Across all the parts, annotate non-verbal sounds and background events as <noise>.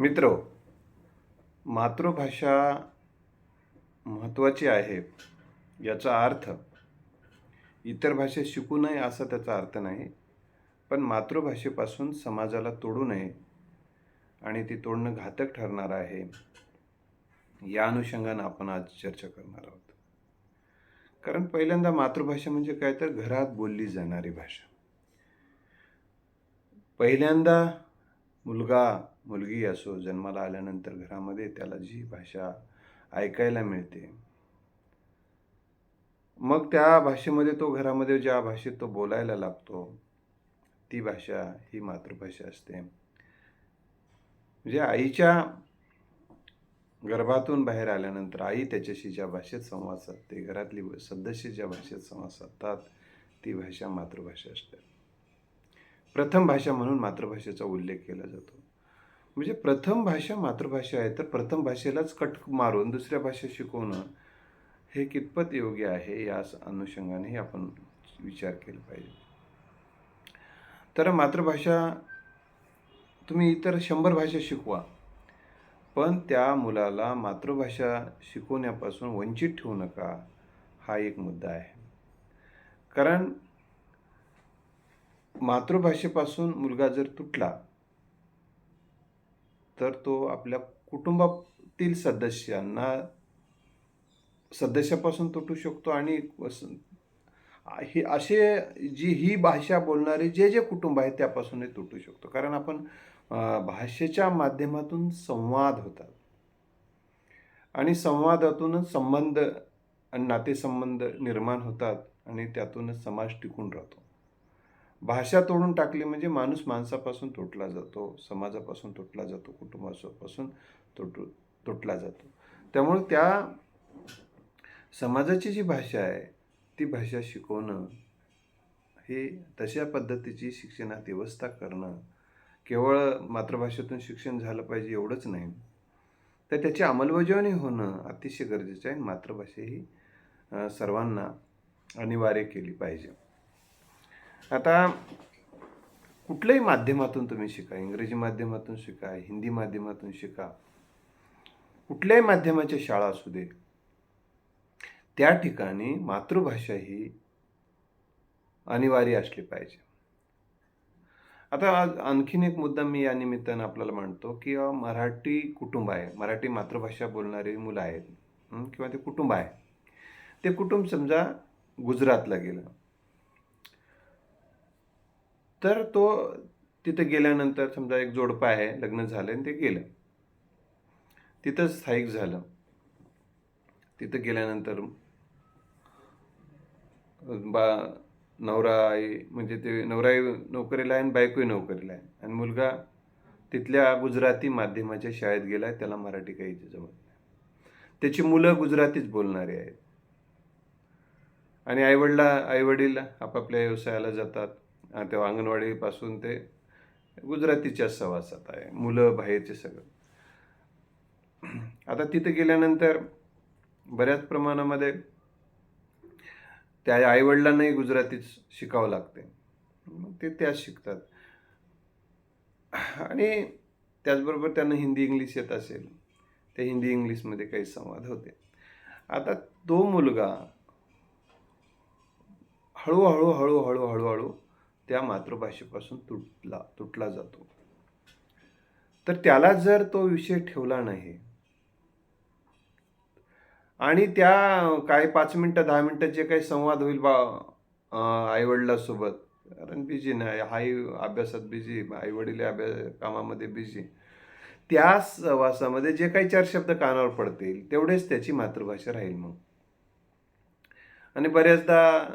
मित्र मातृभाषा महत्त्वाची आहे याचा अर्थ इतर भाषा शिकू नये असा त्याचा अर्थ नाही पण मातृभाषेपासून समाजाला तोडू नये आणि ती तोडणं घातक ठरणार आहे या अनुषंगानं आपण आज चर्चा करणार आहोत. कारण पहिल्यांदा मातृभाषा म्हणजे काय? तर घरात बोलली जाणारी भाषा. पहिल्यांदा मुलगा मुलगी असो जन्माला आल्यानंतर घरामध्ये त्याला जी भाषा ऐकायला मिळते. मग त्या भाषेमध्ये तो घरामध्ये ज्या भाषेत तो बोलायला लागतो ती भाषा ही मातृभाषा असते. म्हणजे आईच्या गर्भातून बाहेर आल्यानंतर आई त्याच्याशी ज्या भाषेत संवाद साधते घरातली सदस्य ज्या भाषेत संवाद साधतात ती भाषा मातृभाषा असते. प्रथम भाषा म्हणून मातृभाषेचा उल्लेख केला जातो. म्हणजे प्रथम भाषा मातृभाषा आहे तर प्रथम भाषेलाच कट मारून दुसऱ्या भाषा शिकवणं हे कितपत योग्य आहे या अनुषंगानेही आपण विचार केला पाहिजे. तर मातृभाषा तुम्ही इतर शंभर भाषा शिकवा पण त्या मुलाला मातृभाषा शिकवण्यापासून वंचित ठेवू नका हा एक मुद्दा आहे. कारण मातृभाषेपासून मुलगा जर तुटला तर तो आपल्या कुटुंबातील सदस्यांना सदस्यापासून तुटू शकतो आणि ही असे जी ही भाषा बोलणारे जे जे कुटुंब आहेत त्यापासूनही तुटू शकतो. कारण आपण भाषेच्या माध्यमातून संवाद होतात. आणि संवादातूनच संबंध आणि नातेसंबंध निर्माण होतात आणि त्यातूनच समाज टिकून राहतो. भाषा तोडून टाकली म्हणजे माणूस माणसापासून तुटला जातो समाजापासून तुटला जातो कुटुंबापासून तुटू तुटला जातो. त्यामुळे त्या समाजाची जी भाषा आहे ती भाषा शिकवणं हे तशा पद्धतीची शिक्षणात व्यवस्था करणं केवळ मातृभाषेतून शिक्षण झालं पाहिजे एवढंच नाही तर त्याची अंमलबजावणी होणं अतिशय गरजेचं आहे मातृभाषा ही सर्वांना अनिवार्य केली पाहिजे. आता कुठल्याही माध्यमातून तुम्ही शिका इंग्रजी माध्यमातून शिका हिंदी माध्यमातून शिका कुठल्याही माध्यमाच्या शाळा असू दे त्या ठिकाणी मातृभाषा ही अनिवार्य असली पाहिजे. आता आज आणखीन एक मुद्दा मी या निमित्तानं आपल्याला म्हणतो की मराठी कुटुंब आहे मराठी मातृभाषा बोलणारी मुलं आहेत किंवा ते कुटुंब आहे. ते कुटुंब समजा गुजरातला गेलं तर तो तिथं गेल्यानंतर समजा एक जोडपं आहे लग्न झालं आणि ते गेलं. तिथं स्थायिक झालं. तिथं गेल्यानंतर बा नवरा आई म्हणजे ते नवराई नोकरीला आहे आणि बायकोही नोकरीला आहे. आणि मुलगा तिथल्या गुजराती माध्यमाच्या शाळेत गेला आहे त्याला मराठी काही जमत नाही. त्याची मुलं गुजरातीच बोलणारी आहेत. आणि आईवडला आईवडील आपापल्या व्यवसायाला जातात. तेव्हा अंगणवाडीपासून ते गुजरातीच्या सहवासात आहे मुलं बाहेरचे सगळं. आता तिथे गेल्यानंतर बऱ्याच प्रमाणामध्ये त्या आईवडिलांनाही गुजरातीच शिकावं लागते. मग ते त्याच शिकतात. आणि त्याचबरोबर त्यांना हिंदी इंग्लिश येत असेल ते हिंदी इंग्लिशमध्ये काही संवाद होते. आता तो मुलगा हळूहळू हळूहळू हळूहळू त्या मातृभाषेपासून तुटला तुटला जातो. तर त्याला जर तो विषय ठेवला नाही आणि त्या काही पाच मिनटं दहा मिनटं जे काही संवाद होईल बा आईवडिलासोबत कारण बिझी नाही हाही अभ्यासात बिझी आईवडील अभ्यास कामामध्ये बिझी त्या सहवासामध्ये जे काही चार शब्द कानावर पडतील तेवढेच त्याची मातृभाषा राहील मग. आणि बऱ्याचदा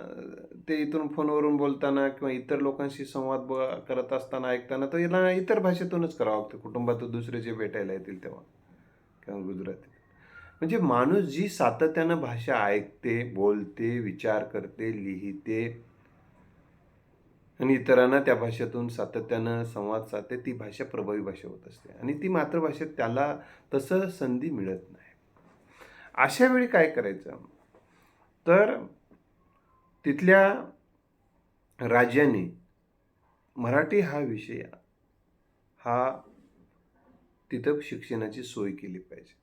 ते इथून फोनवरून बोलताना किंवा इतर लोकांशी संवाद ब- करत असताना ऐकताना तर याला इतर भाषेतूनच करावं लागतं. कुटुंबातून दुसरे जे भेटायला येतील तेव्हा. किंवा गुजराती. म्हणजे माणूस जी सातत्यानं भाषा ऐकते बोलते विचार करते लिहिते आणि इतरांना त्या भाषेतून सातत्यानं संवाद साधते ती भाषा प्रभावी भाषा होत असते. आणि ती मातृभाषेत त्याला तसं संधी मिळत नाही. अशा वेळी काय करायचं? तर तिथल्या राज्याने मराठी हा विषय हा तिथं शिक्षणाची सोय केली पाहिजे.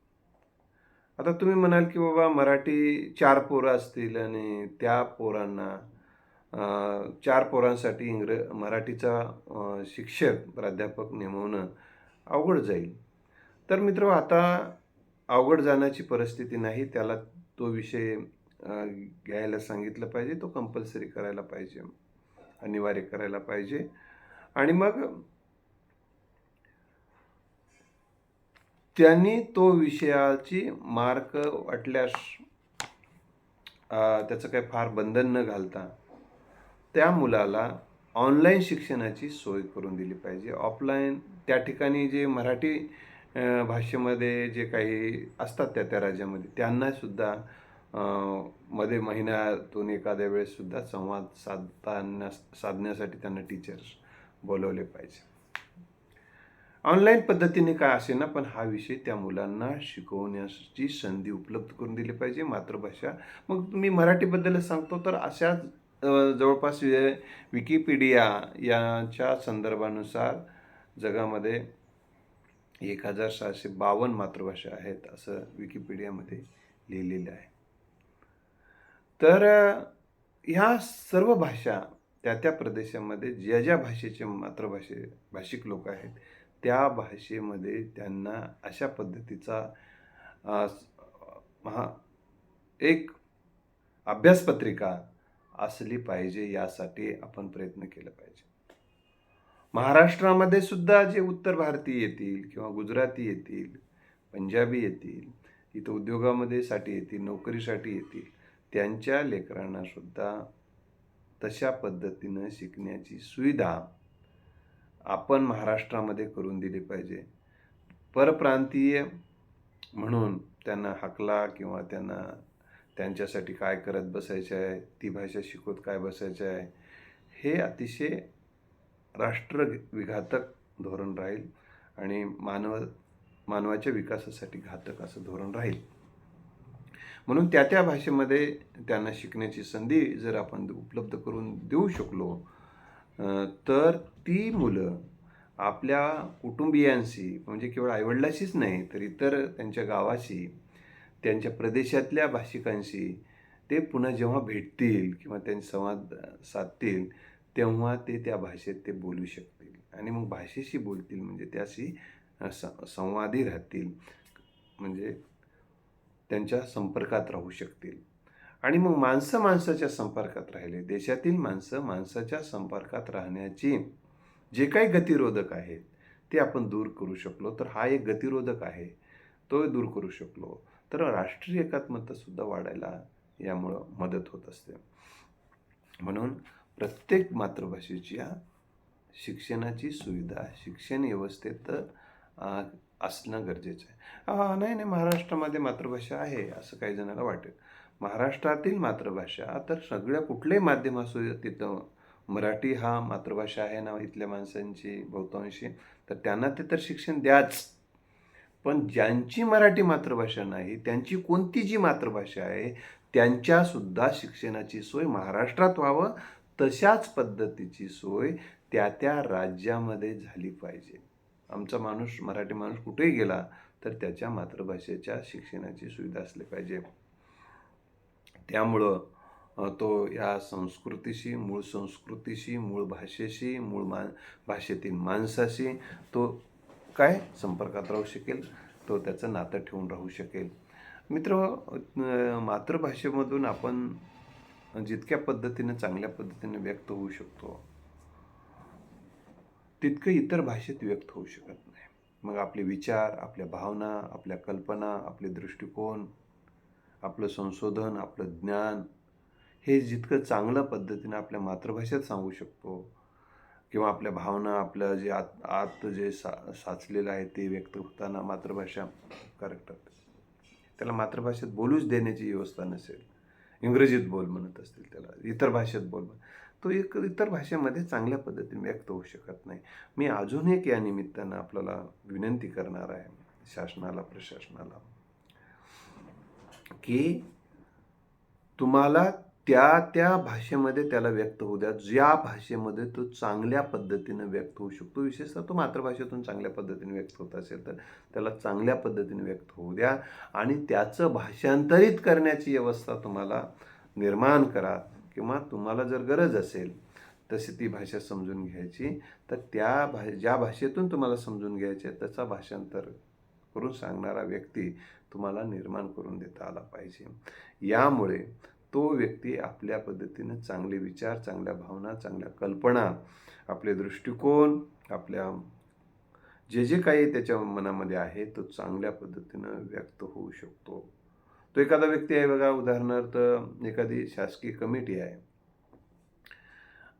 आता तुम्ही म्हणाल की बाबा मराठी चार पोरं असतील आणि त्या पोरांना चार पोरांसाठी इंग्र मराठीचा शिक्षक प्राध्यापक नेमवणं अवघड जाईल. तर मित्र आता अवघड जाण्याची परिस्थिती नाही त्याला तो विषय घ्यायला सांगितलं पाहिजे तो कंपल्सरी करायला पाहिजे अनिवार्य करायला पाहिजे. आणि मग त्यांनी तो विषयाची मार्क वाटल्यास त्याचं काही फार बंधन न घालता त्या मुलाला ऑनलाईन शिक्षणाची सोय करून दिली पाहिजे. ऑफलाईन त्या ठिकाणी जे मराठी भाषेमध्ये जे काही असतात त्या त्या राज्यामध्ये त्यांनासुद्धा मध्ये महिन्यातून एखाद्या वेळेससुद्धा संवाद साधताना साधण्यासाठी त्यांना टीचर्स बोलवले पाहिजे. ऑनलाईन पद्धतीने काय असे ना पण हा विषय त्या मुलांना शिकवण्याची संधी उपलब्ध करून दिली पाहिजे मातृभाषा. मग मी मराठीबद्दलच सांगतो तर अशाच जवळपास विकिपीडिया यांच्या संदर्भानुसार जगामध्ये एक हजार सहाशे बावन्न मातृभाषा आहेत असं विकिपीडियामध्ये लिहिलेलं आहे. तर ह्या सर्व भाषा त्या त्या प्रदेशामध्ये ज्या ज्या भाषेचे मातृभाषे भाषिक लोक आहेत त्या भाषेमध्ये त्यांना अशा पद्धतीचा महा एक अभ्यासपत्रिका असली पाहिजे यासाठी आपण प्रयत्न केला पाहिजे. महाराष्ट्रामध्ये सुद्धा जे उत्तर भारतीय येतील किंवा गुजराती येतील पंजाबी येतील इथं उद्योगामध्ये साठी येतील नोकरीसाठी येतील त्यांच्या लेकरांनासुद्धा तशा पद्धतीनं शिकण्याची सुविधा आपण महाराष्ट्रामध्ये करून दिली पाहिजे. परप्रांतीय म्हणून त्यांना हकला किंवा त्यांना त्यांच्यासाठी काय करत बसायचं आहे ती भाषा शिकवत काय बसायचं आहे हे अतिशय राष्ट्र विघातक धोरण राहील आणि मानव मानवाच्या विकासासाठी घातक असं धोरण राहील. म्हणून त्या त्या भाषेमध्ये त्यांना शिकण्याची संधी जर आपण उपलब्ध करून देऊ शकलो तर ती मुलं आपल्या कुटुंबियांशी म्हणजे केवळ आईवडिलाशीच नाही तर इतर त्यांच्या गावाशी त्यांच्या प्रदेशातल्या भाषिकांशी ते पुन्हा जेव्हा भेटतील किंवा त्यांचे संवाद साधतील तेव्हा ते त्या भाषेत ते बोलू शकतील. आणि मग भाषेशी बोलतील म्हणजे त्याशी संवादी राहतील. म्हणजे त्यांच्या संपर्कात राहू शकतील. आणि मग माणसं माणसाच्या संपर्कात राहिले. देशातील माणसं माणसाच्या संपर्कात राहण्याची जे काही गतिरोधक आहेत ते आपण दूर करू शकलो. तर हा एक गतिरोधक आहे तो दूर करू शकलो. तर राष्ट्रीय एकात्मतासुद्धा वाढायला यामुळं मदत होत असते. म्हणून प्रत्येक मातृभाषेच्या शिक्षणाची सुविधा शिक्षण व्यवस्थेत असणं गरजेचं आहे. हा, नाही नाही महाराष्ट्रामध्ये मातृभाषा आहे असं काही जणांना वाटेल. महाराष्ट्रातील मातृभाषा तर सगळ्या कुठल्याही माध्यम असू तिथं मराठी हा मातृभाषा आहे ना इथल्या माणसांची बहुतांशी तर त्यांना ते तर शिक्षण द्याच. पण ज्यांची मराठी मातृभाषा नाही त्यांची कोणती जी मातृभाषा आहे त्यांच्यासुद्धा शिक्षणाची सोय महाराष्ट्रात व्हावं तशाच पद्धतीची सोय त्या त्या राज्यामध्ये झाली पाहिजे. आमचा माणूस मराठी माणूस कुठेही गेला तर त्याच्या मातृभाषेच्या शिक्षणाची सुविधा असली पाहिजे. त्यामुळं तो या संस्कृतीशी मूळ संस्कृतीशी मूळ भाषेशी मूळ मा भाषेतील माणसाशी तो काय संपर्कात राहू शकेल? तो त्याचं नातं ठेवून राहू शकेल. मित्र मातृभाषेमधून आपण जितक्या पद्धतीने चांगल्या पद्धतीने व्यक्त होऊ शकतो तितकं इतर भाषेत व्यक्त होऊ शकत नाही. मग आपले विचार आपल्या भावना आपल्या कल्पना आपले दृष्टिकोन आपलं संशोधन आपलं ज्ञान हे जितकं चांगल्या पद्धतीने आपल्या मातृभाषेत सांगू शकतो किंवा आपल्या भावना आपलं जे आत आत जे सा साचलेलं आहे ते व्यक्त होताना मातृभाषा करेक्ट ठरते त्याला मातृभाषेत बोलूच देण्याची व्यवस्था नसेल. इंग्रजीत बोल म्हणत असतील त्याला इतर भाषेत बोल म्हण- तो एक इतर भाषेमध्ये चांगल्या पद्धतीने व्यक्त होऊ शकत नाही. मी अजून एक या निमित्तानं आपल्याला विनंती करणार आहे शासनाला प्रशासनाला की तुम्हाला त्या त्या भाषेमध्ये त्याला व्यक्त होऊ द्या. ज्या भाषेमध्ये तो चांगल्या पद्धतीनं व्यक्त होऊ शकतो विशेषतः तो मातृभाषेतून चांगल्या पद्धतीने व्यक्त होत असेल तर त्याला चांगल्या पद्धतीने व्यक्त होऊ द्या. आणि त्याचं भाषांतरित करण्याची व्यवस्था तुम्हाला निर्माण करा. किंवा तुम्हाला जर गरज असेल तशी ती भाषा समजून घ्यायची तर त्या भा ज्या भाषेतून तुम्हाला समजून घ्यायचे आहे त्याचा भाषांतर करून सांगणारा व्यक्ती तुम्हाला निर्माण करून देता आला पाहिजे. यामुळे तो व्यक्ती आपल्या पद्धतीनं चांगले विचार चांगल्या भावना चांगल्या कल्पना आपले दृष्टिकोन आपल्या जे जे काही त्याच्या मनामध्ये आहे तो चांगल्या पद्धतीनं व्यक्त होऊ शकतो. तो एखादा व्यक्ती आहे बघा उदाहरणार्थ एखादी शासकीय कमिटी आहे.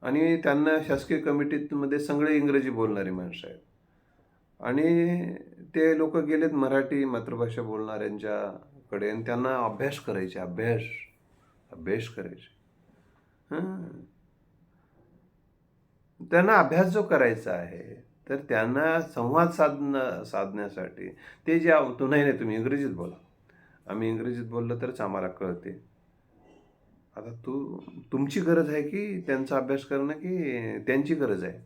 आणि त्यांना शासकीय कमिटीमध्ये सगळे इंग्रजी बोलणारी माणसं आहेत. आणि ते लोक गेलेत मराठी मातृभाषा बोलणाऱ्यांच्याकडे आणि त्यांना अभ्यास करायचे अभ्यास अभ्यास करायचे. त्यांना अभ्यास जो करायचा आहे तर त्यांना संवाद साधणं साधण्यासाठी ते जे तू नाही नाही तुम्ही इंग्रजीत बोला. आम्ही इंग्रजीत बोललं तरच आम्हाला कळते. आता तू तुमची गरज आहे की त्यांचा अभ्यास करणं की त्यांची गरज आहे?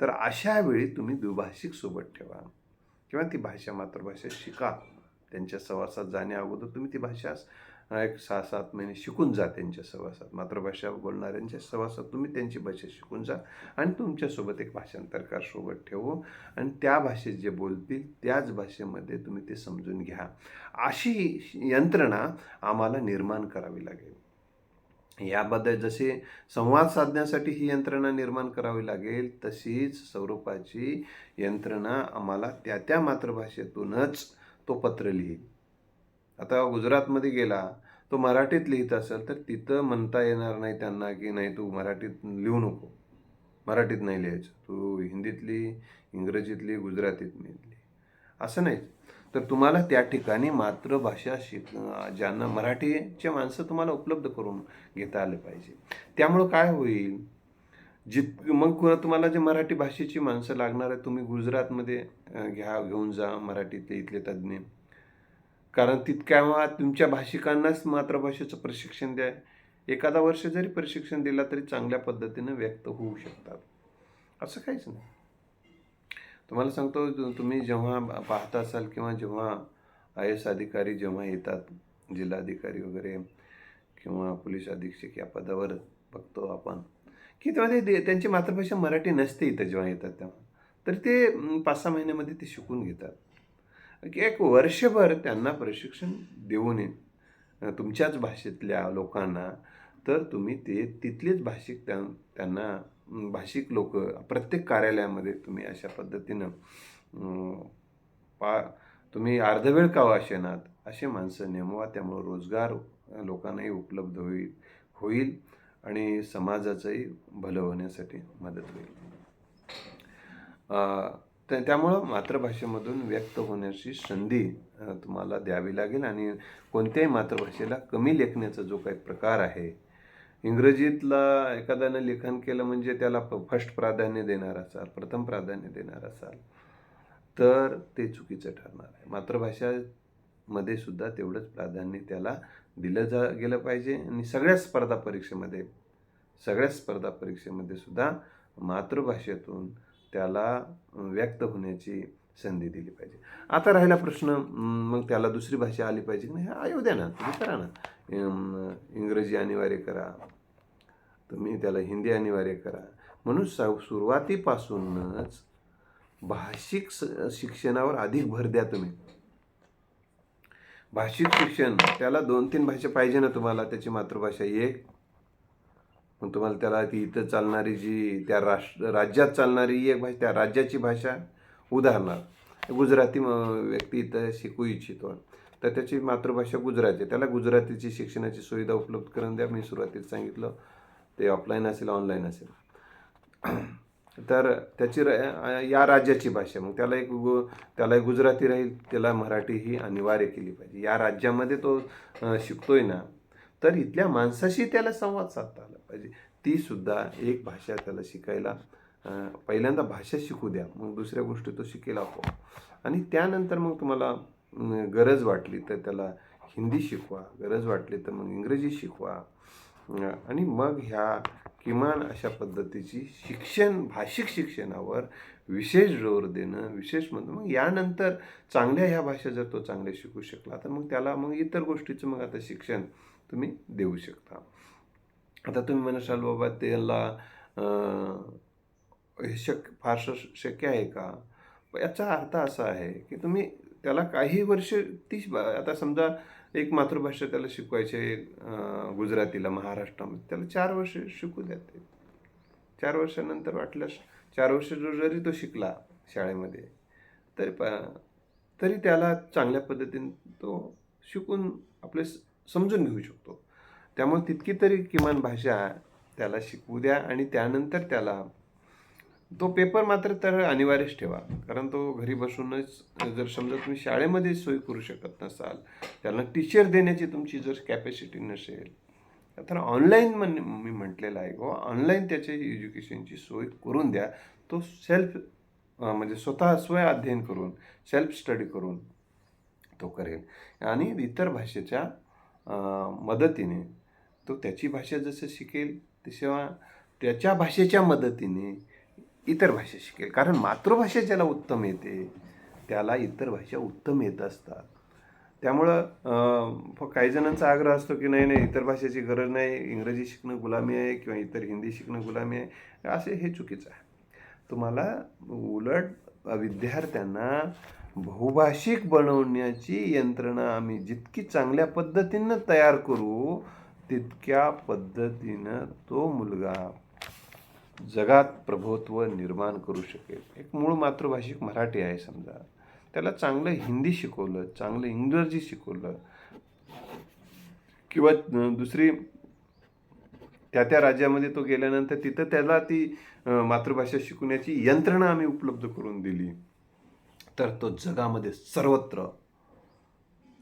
तर अशा वेळी तुम्ही द्विभाषिक सोबत ठेवा. किंवा ती भाषा मातृभाषा शिका. त्यांच्या सहवासात जाण्या अगोदर तुम्ही ती भाषा एक सहा सात महिने शिकून जा त्यांच्या सहवासात मातृभाषा बोलणाऱ्यांच्या सहवासात तुम्ही त्यांची भाषा शिकून जा आणि तुमच्यासोबत एक भाषांतरकार सोबत ठेवू आणि त्या भाषेत जे बोलतील त्याच भाषेमध्ये तुम्ही ते समजून घ्या. अशी यंत्रणा आम्हाला निर्माण करावी लागेल. याबद्दल जसे संवाद साधण्यासाठी ही यंत्रणा निर्माण करावी लागेल तशीच स्वरूपाची यंत्रणा आम्हाला त्या त्या मातृभाषेतूनच तो पत्र लिहील. आता गुजरातमध्ये गेला तो मराठीत लिहित असेल तर तिथं म्हणता येणार नाही त्यांना की नाही तू मराठीत लिहू नको. मराठीत नाही लिहायचं. तू हिंदीतली इंग्रजीतली गुजरातीतली लिही. असं नाही. तर तुम्हाला त्या ठिकाणी मातृभाषा शिक ज्यांना मराठीचे माणसं तुम्हाला उपलब्ध करून घेता आले पाहिजे. त्यामुळं काय होईल? जित मग तुम्हाला जे मराठी भाषेची माणसं लागणार आहे तुम्ही गुजरातमध्ये घ्या घेऊन जा मराठीतले इथले तज्ज्ञ. कारण तितक्या तुमच्या भाषिकांनाच मातृभाषेचं प्रशिक्षण द्या. एखादा वर्ष जरी प्रशिक्षण दिला तरी चांगल्या पद्धतीनं व्यक्त होऊ शकतात. असं काहीच नाही. तुम्हाला सांगतो तुम्ही जेव्हा पाहता असाल किंवा जेव्हा आय एस अधिकारी जेव्हा येतात जिल्हाधिकारी वगैरे किंवा पोलीस अधीक्षक या पदावर बघतो आपण की तेव्हा ते दे- त्यांची मातृभाषा मराठी नसते इथं जेव्हा येतात तेव्हा. तर ते पाच सहा महिन्यामध्ये ते शिकून घेतात. एक वर्षभर त्यांना प्रशिक्षण देऊन अं, तुमच्याच भाषेतल्या लोकांना तर तुम्ही ते तिथलेच भाषिक त्यां त्यांना भाषिक लोक प्रत्येक कार्यालयामध्ये तुम्ही अशा पद्धतीनं पा तुम्ही अर्धवेळ का वाशेनात असे माणसं नेमवा त्यामुळं रोजगार लोकांनाही उपलब्ध होईल होईल आणि समाजाचंही भलं होण्यासाठी मदत होईल. तर त्यामुळं मातृभाषेमधून व्यक्त होण्याची संधी तुम्हाला द्यावी लागेल आणि कोणत्याही मातृभाषेला कमी लेखण्याचा जो काही प्रकार आहे इंग्रजीतला एखाद्यानं लेखन केलं म्हणजे त्याला फर्स्ट प्राधान्य देणार असाल प्रथम प्राधान्य देणार असाल तर ते चुकीचं ठरणार आहे. मातृभाषामध्ये सुद्धा तेवढंच प्राधान्य त्याला दिलं जा गेलं पाहिजे आणि सगळ्या स्पर्धा परीक्षेमध्ये सगळ्या स्पर्धा परीक्षेमध्ये सुद्धा मातृभाषेतून त्याला व्यक्त होण्याची संधी दिली पाहिजे. आता राहिला प्रश्न मग त्याला दुसरी भाषा आली पाहिजे की नाही? हा, द्या ना तुम्ही करा ना. इंग्रजी अनिवार्य करा. तुम्ही त्याला हिंदी अनिवार्य करा. म्हणून स सुरुवातीपासूनच भाषिक स- शिक्षणावर अधिक भर द्या तुम्ही. भाषिक शिक्षण त्याला दोन तीन भाषा पाहिजे ना तुम्हाला त्याची मातृभाषा एक. मग तुम्हाला त्याला ती इथं चालणारी जी त्या राष्ट्र राज्यात चालणारी एक भाषा त्या राज्याची भाषा उदाहरणार्थ गुजराती म- व्यक्ती इथं शिकू इच्छितो तर त्याची मातृभाषा गुजराती आहे. त्याला गुजरातीची शिक्षणाची सुविधा उपलब्ध करून द्या. मी सुरुवातीला सांगितलं ते ऑफलाईन असेल ऑनलाईन असेल. <clears throat> तर त्याची र- या राज्याची भाषा. मग त्याला एक गु त्याला एक गुजराती राहील त्याला मराठी ही अनिवार्य केली पाहिजे. या राज्यामध्ये तो शिकतो शिकतोय ना तर इथल्या माणसाशी त्याला संवाद साधता आला पाहिजे. ती सुद्धा एक भाषा त्याला शिकायला पहिल्यांदा भाषा शिकू द्या मग दुसऱ्या गोष्टी तो शिकेल आपोआप. आणि त्यानंतर मग तुम्हाला गरज वाटली तर त्याला हिंदी शिकवा गरज वाटली तर मग इंग्रजी शिकवा. आणि मग ह्या किमान अशा पद्धतीची शिक्षण भाषिक शिक्षणावर विशेष जोर देणं विशेष म्हणजे मग यानंतर चांगल्या ह्या भाषा जर तो चांगल्या शिकू शकला तर मग त्याला मग इतर गोष्टीचं मग आता शिक्षण तुम्ही देऊ शकता. आता तुम्ही म्हणाल बाबा त्याला हे शक फारसं शक्य आहे का? याचा अर्थ असा आहे की तुम्ही त्याला काही वर्ष ती आता समजा एक मातृभाषा त्याला शिकवायची आहे गुजरातीला महाराष्ट्रामध्ये त्याला चार वर्ष शिकू द्याते चार वर्षानंतर वाटल्यास चार वर्ष जो जरी तो शिकला शाळेमध्ये तरी प तरी त्याला चांगल्या पद्धतीने तो शिकून आपले समजून घेऊ शकतो. त्यामुळे तितकी तरी किमान भाषा त्याला शिकवू द्या आणि त्यानंतर त्याला तो पेपर मात्र तर अनिवार्यच ठेवा. कारण तो घरी बसूनच जर समजा तुम्ही शाळेमध्ये सोय करू शकत नसाल त्याला टीचर देण्याची तुमची जर कॅपॅसिटी नसेल तर ऑनलाईन म्हण मी म्हटलेलं आहे गो ऑनलाईन त्याच्या एज्युकेशनची सोय करून द्या. तो सेल्फ म्हणजे स्वतः स्वय अध्ययन करून सेल्फ स्टडी करून तो करेल. आणि इतर भाषेच्या मदतीने तो त्याची भाषा जसं शिकेल तसेवा त्याच्या भाषेच्या मदतीने इतर भाषा शिकेल. कारण मातृभाषा ज्याला उत्तम येते त्याला इतर भाषा उत्तम येत असतात. त्यामुळं फ- काही जणांचा आग्रह असतो की नाही नाही इतर भाषेची गरज नाही इंग्रजी शिकणं गुलामी आहे किंवा इतर हिंदी शिकणं गुलामी आहे असे हे चुकीचं आहे. तुम्हाला उलट विद्यार्थ्यांना बहुभाषिक बनवण्याची यंत्रणा आम्ही जितकी चांगल्या पद्धतीनं तयार करू तितक्या पद्धतीनं तो मुलगा जगात प्रभुत्व निर्माण करू शकेल. एक मूळ मातृभाषिक मराठी आहे समजा. त्याला चांगलं हिंदी शिकवलं चांगलं इंग्रजी शिकवलं किंवा दुसरी त्या त्या राज्यामध्ये तो गेल्यानंतर तिथं त्याला ती मातृभाषा शिकवण्याची यंत्रणा आम्ही उपलब्ध करून दिली. तर तो जगामध्ये सर्वत्र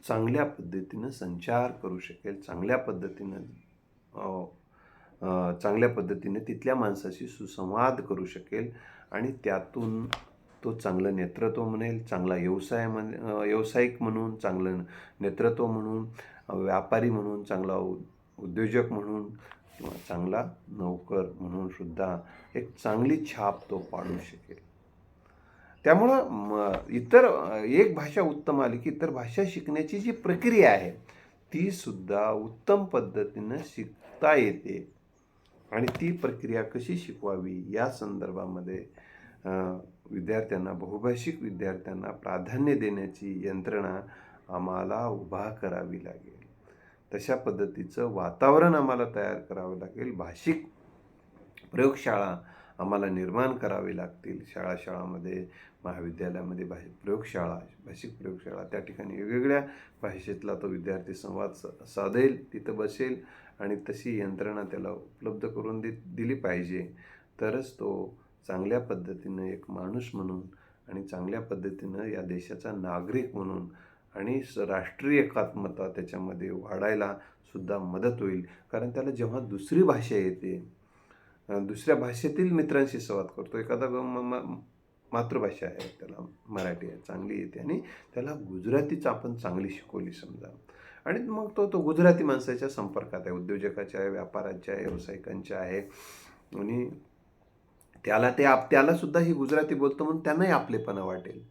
चांगल्या पद्धतीनं संचार करू शकेल चांगल्या पद्धतीनं चांगल्या पद्धतीने तिथल्या माणसाशी सुसंवाद करू शकेल आणि त्यातून तो चांगलं नेतृत्व म्हणेल चांगला व्यवसाय म्हण व्यावसायिक म्हणून चांगलं नेतृत्व म्हणून व्यापारी म्हणून चांगला उ उद्योजक म्हणून किंवा चांगला नोकर म्हणून सुद्धा एक चांगली छाप तो पाडू शकेल. त्यामुळं म इतर एक भाषा उत्तम आली की इतर भाषा शिकण्याची जी प्रक्रिया आहे ती सुद्धा उत्तम पद्धतीनं शिकता येते. आणि ती प्रक्रिया कशी शिकवावी या संदर्भामध्ये विद्यार्थ्यांना बहुभाषिक विद्यार्थ्यांना प्राधान्य देण्याची यंत्रणा आम्हाला उभा करावी लागेल. तशा पद्धतीचं वातावरण आम्हाला तयार करावं लागेल. भाषिक प्रयोगशाळा आम्हाला निर्माण करावी लागतील. शाळा शाळामध्ये महाविद्यालयामध्ये भाषे प्रयोगशाळा भाषिक प्रयोगशाळा त्या ठिकाणी वेगवेगळ्या भाषेतला तो विद्यार्थी संवाद स साधेल तिथं बसेल आणि तशी यंत्रणा त्याला उपलब्ध करून दि दिली पाहिजे. तरच तो चांगल्या पद्धतीनं एक माणूस म्हणून आणि चांगल्या पद्धतीनं या देशाचा नागरिक म्हणून आणि स राष्ट्रीय एकात्मता त्याच्यामध्ये वाढायला सुद्धा मदत होईल. कारण त्याला जेव्हा दुसरी भाषा येते दुसऱ्या भाषेतील मित्रांशी संवाद करतो. एखादा ग- म- मातृभाषा आहे त्याला मराठी आहे चांगली येते. आणि त्याला गुजरातीच आपण चांगली शिकवली समजा. आणि मग तो तो गुजराती माणसाच्या संपर्कात आहे उद्योजकाच्या आहे व्यापाराच्या आहे व्यावसायिकांच्या आहे. आणि त्याला ते आप त्याला सुद्धा ही गुजराती बोलतो म्हणून त्यांनाही आपलेपणा वाटेल.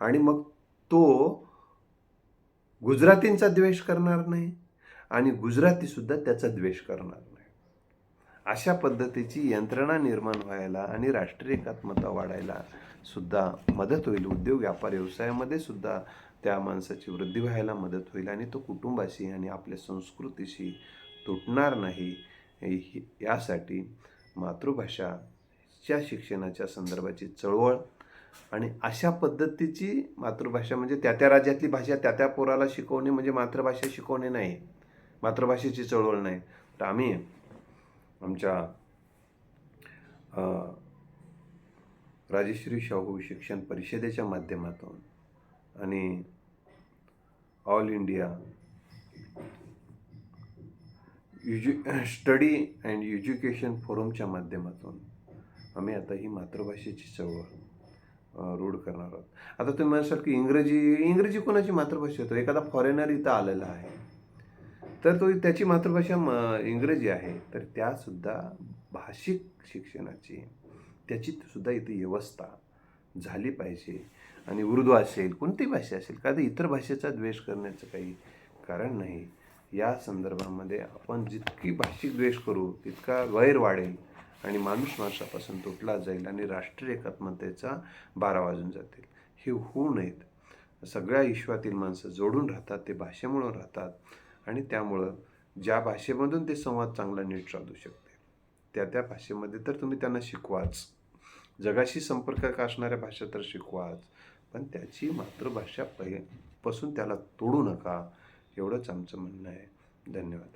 आणि मग तो गुजरातींचा द्वेष करणार नाही. आणि गुजरातीसुद्धा त्याचा द्वेष करणार नाही. अशा पद्धतीची यंत्रणा निर्माण व्हायला आणि राष्ट्रीय एकात्मता वाढायला सुद्धा मदत होईल. उद्योग व्यापार व्यवसायामध्ये सुद्धा त्या माणसाची वृद्धी व्हायला मदत होईल आणि तो कुटुंबाशी आणि आपल्या संस्कृतीशी तुटणार नाही. ही- यासाठी मातृभाषाच्या शिक्षणाच्या संदर्भाची चळवळ आणि अशा पद्धतीची मातृभाषा म्हणजे त्या त्या राज्यातली भाषा त्या त्या पोराला शिकवणे म्हणजे मातृभाषा शिकवणे नाही. मातृभाषेची चळवळ नाही. तर आम्ही आमच्या राजश्री शाहू शिक्षण परिषदेच्या माध्यमातून आणि all India youth study and education फोरमच्या माध्यमातून आम्ही आता ही मातृभाषेची चळवळ रूढ करणार आहोत. आता तुम्ही म्हणाल की इंग्रजी इंग्रजी कोणाची मातृभाषा होतो? एखादा फॉरेनर इथं आलेला आहे. तर तो त्याची मातृभाषा म इंग्रजी आहे. तर त्यासुद्धा भाषिक शिक्षणाची त्याची सुद्धा इथे व्यवस्था झाली पाहिजे. आणि उर्दू असेल कोणती भाषा असेल का तर इतर भाषेचा द्वेष करण्याचं काही कारण नाही. या संदर्भामध्ये आपण जितकी भाषिक द्वेष करू तितका वैर वाढेल आणि माणूस माणसापासून तुटला जाईल आणि राष्ट्रीय एकात्मतेचा बारा वाजून जातील. हे होऊ नयेत. सगळ्या विश्वातील माणसं जोडून राहतात ते भाषेमुळं राहतात. आणि त्यामुळं ज्या भाषेमधून ते संवाद चांगला नीट साधू शकते. त्या त्या भाषेमध्ये तर तुम्ही त्यांना शिकवाच. जगाशी संपर्क असणाऱ्या भाषा तर शिकवाच. पण त्याची मातृभाषा पहि पासून त्याला तोडू नका एवढंच आमचं म्हणणं आहे. धन्यवाद.